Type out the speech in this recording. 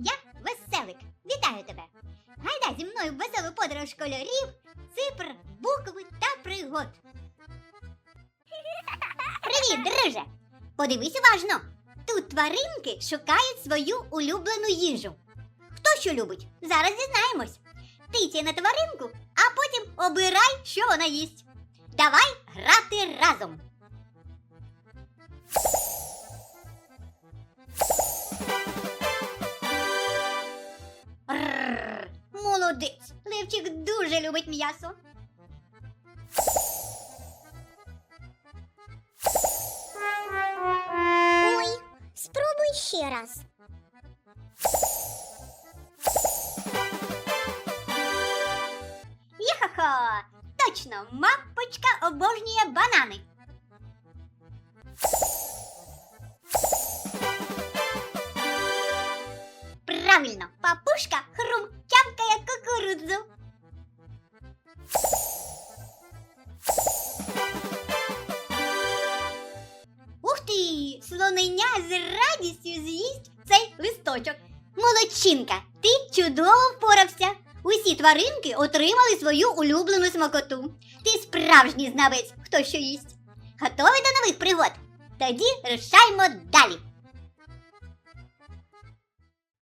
Я веселик. Вітаю тебе. Гайда зі мною веселу подорож кольорів, цифр, букв та пригод. Привіт, друже! Подивись уважно. Тут тваринки шукають свою улюблену їжу. Хто що любить? Зараз дізнаємось. Тицяй на тваринку, а потім обирай, що вона їсть. Давай грати разом. Молодець. Левчик дуже любить м'ясо. Ой, спробуй ще раз. Йо-хо-хо! Точно, мапочка обожнює банани. Правильно, папушка Ух ти! Слоненя з радістю з'їсть цей листочок. Молодчинка, ти чудово впорався. Усі тваринки отримали свою улюблену смакоту. Ти справжній знавець, хто що їсть. Готовий до нових пригод? Тоді рушаймо далі.